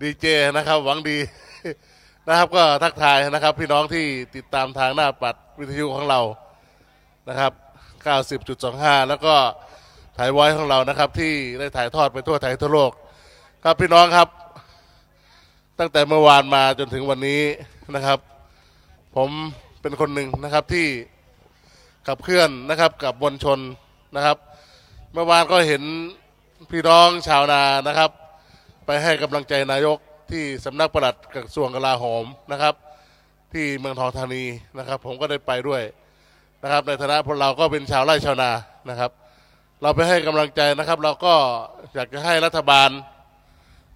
ดีเจนะครับ หวังดีนะครับ ก็ทักทายนะครับ พี่น้องที่ติดตามทางหน้าปัดวิทยุของเรานะครับ 90.25 แล้วก็ถ่ายไว้ของเรานะครับ ที่ได้ถ่ายทอดไปทั่วไทยทั่วโลก ครับพี่น้องครับ ตั้งแต่เมื่อวานมาจนถึงวันนี้นะครับ ผมเป็นคนหนึ่งนะครับที่ขับเคลื่อนนะครับกับมวลชนนะครับ เมื่อวานก็เห็นพี่น้องชาวนานะครับ ไปให้กำลังใจนายกที่สำนักปลัดกระทรวงกลาโหมนะครับ ที่เมืองทองธานีนะครับ ผมก็ได้ไปด้วยนะครับ ในฐานะพวกเราก็เป็นชาวไร่ชาวนานะครับ เราไปให้กำลังใจนะครับ เราก็อยากจะให้รัฐบาล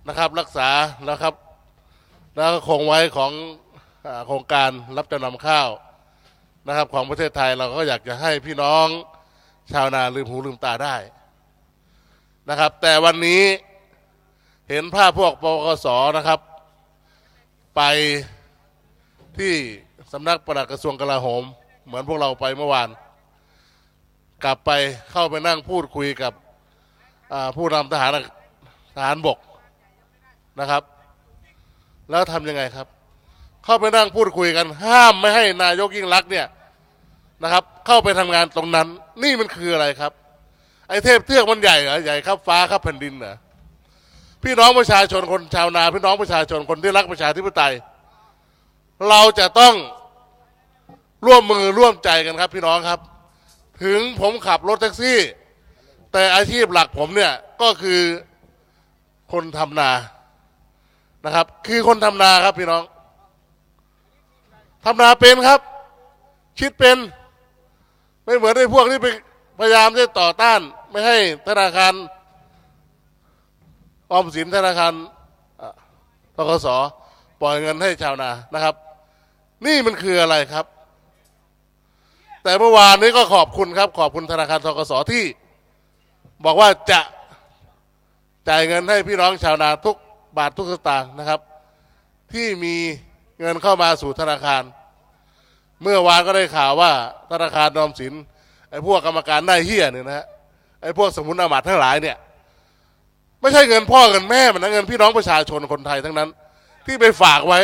นะครับ รักษานะครับ แล้วก็คงไว้ของโครงการรับจำนำข้าวนะครับ ของประเทศไทยเราก็อยากจะให้พี่น้องชาวนาลืมหูลืมตาได้นะครับ แต่วันนี้ เห็นภาพพวกปกสนะครับ ไปที่สำนักปลัดกระทรวงกลาโหม เหมือนพวกเราไปเมื่อวาน กลับไปเข้าไปนั่งพูดคุยกับผู้นำทหารทหารบกนะครับ แล้วทำยังไงครับ เข้าไปนั่งพูดคุยกัน ห้ามไม่ให้นายกยิ่งรักเนี่ยนะครับ เข้าไปทำงานตรงนั้น นี่มันคืออะไรครับ ไอ้เทพเทือกมันใหญ่เหรอใหญ่ครับฟ้าครับแผ่นดินเหรอ พี่น้องประชาชนคนชาวนา พี่น้องประชาชนคนที่รักประชาธิปไตย เราจะต้องร่วมมือร่วมใจกันครับ พี่น้องครับ ถึงผมขับรถแท็กซี่ แต่อาชีพหลักผมเนี่ยก็คือคนทำนานะครับ คือคนทำนาครับพี่น้องทำนาเป็นครับ คิดเป็น ไม่เหมือนไอ้พวกที่ไปพยายามจะต่อต้าน ไม่ให้ธนาคาร ออมสินธนาคารเอ่อธกสปล่อยเงินให้ชาวนานะครับ นี่มันคืออะไรครับ แต่เมื่อวานนี้ก็ขอบคุณครับ ขอบคุณธนาคารธกสที่ บอกว่าจะจ่ายเงินให้พี่น้องชาวนาทุกบาททุกสตางค์นะครับ ที่มีเงินเข้ามาสู่ธนาคาร เมื่อวานก็ได้ข่าวว่าธนาคารออมสินไอ้พวกกรรมการได้เฮี้ยเนี่ยนะฮะไอ้พวกสมุนอามาตทั้งหลายเนี่ย ไม่ใช่เงินพ่อเงินแม่มันนะเงินพี่น้องประชาชนคนไทยทั้งนั้น ที่ไปฝากไว้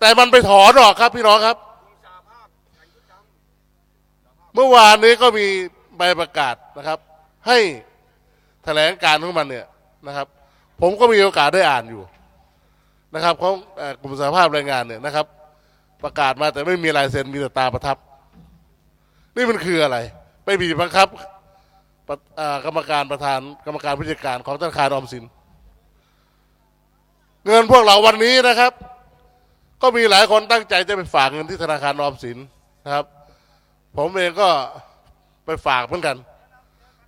แต่มันไปถอนออกครับพี่น้องครับ เมื่อวานนี้ก็มีใบประกาศนะครับ ให้แถลงการของมันเนี่ยนะครับ ผมก็มีโอกาสได้อ่านอยู่นะครับของกลุ่มสหภาพแรงงานเนี่ยนะครับ ประกาศมาแต่ไม่มีลายเซ็นมีแต่ตาประทับ นี่มันคืออะไรไปบีบบังคับ กรรมการประธานกรรมการผู้จัดการของธนาคารออมสิน เงินพวกเราวันนี้นะครับ ก็มีหลายคนตั้งใจจะไปฝากเงินที่ธนาคารออมสินนะครับ ผมเองก็ไปฝากเหมือนกัน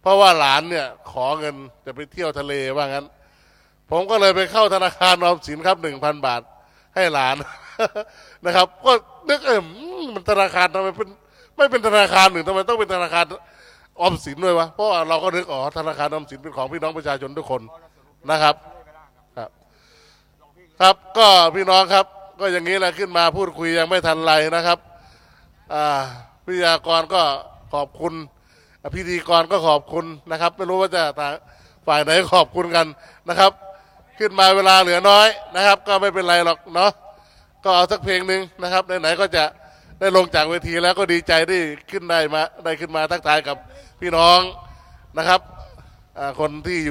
เพราะว่าหลานเนี่ยขอเงินจะไปเที่ยวทะเลว่างั้น ผมก็เลยไปเข้าธนาคารออมสินครับหนึ่งพันบาทให้หลานนะครับ ก็นึกเอออืมมันธนาคารทำไมเป็นไม่เป็นธนาคารหนึ่งทำไมต้องเป็นธนาคาร ออมสินด้วยวะเพราะว่าเราก็นึกอ๋อธนาคารออมสินเป็นของพี่น้องประชาชนทุกคนนะครับ ครับ ครับก็พี่น้องครับ ก็อย่างนี้แหละขึ้นมาพูดคุยยังไม่ทันไรนะครับอ่าวิทยากรก็ขอบคุณพิธีกรก็ขอบคุณนะครับ ไม่รู้ว่าจะทางฝ่ายไหนขอบคุณกันนะครับ ขึ้นมาเวลาเหลือน้อยนะครับ ก็ไม่เป็นไรหรอกเนาะก็เอาสักเพลงหนึ่งนะครับไหนๆก็จะ ได้ลงจากเวทีแล้วก็ดีใจที่ขึ้นได้มาได้ขึ้นมาทักทายกับพี่น้องนะครับคนที่อยู่